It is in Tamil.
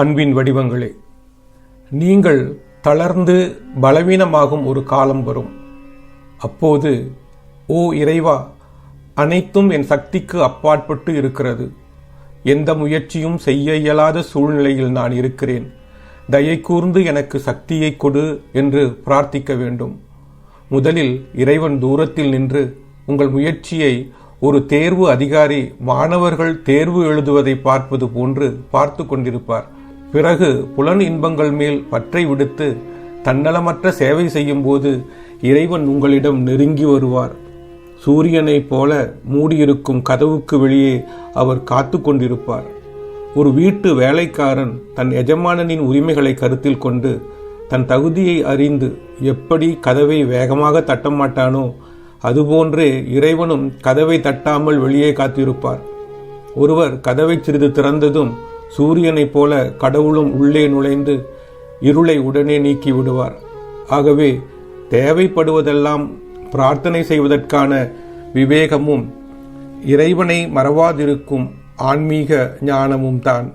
அன்பின் வடிவங்களே நீங்கள் தளர்ந்து பலவீனமாகும் ஒரு காலம் வரும். அப்போது ஓ இறைவா அனைத்தும் என் சக்திக்கு அப்பாற்பட்டு இருக்கிறது. எந்த முயற்சியும் செய்ய இயலாத சூழ்நிலையில் நான் இருக்கிறேன். தயை கூர்ந்து எனக்கு சக்தியை கொடு என்று பிரார்த்திக்க வேண்டும். முதலில் இறைவன் தூரத்தில் நின்று உங்கள் முயற்சியை ஒரு தேர்வு அதிகாரி மாணவர்கள் தேர்வு எழுதுவதை பார்ப்பது போன்று பார்த்து கொண்டிருப்பார். பிறகு புலன் இன்பங்கள் மேல் பற்றை விடுத்து தன்னலமற்ற சேவை செய்யும் போது இறைவன் உங்களிடம் நெருங்கி வருவார். சூரியனைப் போல மூடியிருக்கும் கதவுக்கு வெளியே அவர் காத்து கொண்டிருப்பார். ஒரு வீட்டு வேலைக்காரன் தன் எஜமானனின் உரிமைகளை கருத்தில் கொண்டு தன் தகுதியை அறிந்து எப்படி கதவை வேகமாக தட்ட மாட்டானோ அதுபோன்றே இறைவனும் கதவை தட்டாமல் வெளியே காத்திருப்பார். ஒருவர் கதவை சிறிது திறந்ததும் சூரியனைப் போல கடவுளும் உள்ளே நுழைந்து இருளை உடனே நீக்கி விடுவார். ஆகவே தேவைப்படுவதெல்லாம் பிரார்த்தனை செய்வதற்கான விவேகமும் இறைவனை மறவாதிருக்கும் ஆன்மீக ஞானமும் தான்.